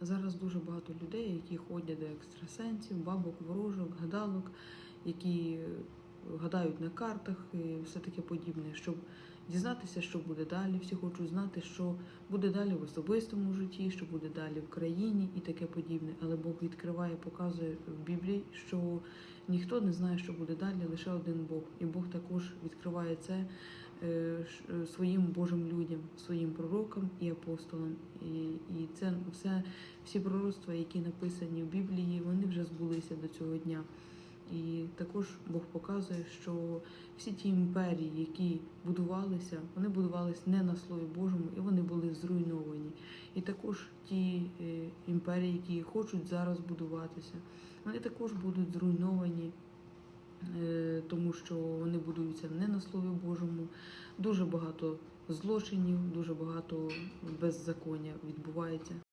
Зараз дуже багато людей, які ходять до екстрасенсів, бабок, ворожок, гадалок, які гадають на картах і все таке подібне, щоб дізнатися, що буде далі. Всі хочуть знати, що буде далі в особистому житті, що буде далі в країні і таке подібне. Але Бог відкриває, показує в Біблії, що ніхто не знає, що буде далі, лише один Бог. І Бог також відкриває це е, е, своїм Божим людям, своїм пророкам і апостолам. І це все, всі пророцтва, які написані в Біблії, вони вже збулися до цього дня. І також Бог показує, що всі ті імперії, які будувалися, вони будувалися не на Слові Божому, і вони були зруйновані. І також ті е, імперії, які хочуть зараз будуватися, вони також будуть зруйновані, е, тому що вони будуються не на Слові Божому. Дуже багато злочинів, дуже багато беззаконня відбувається.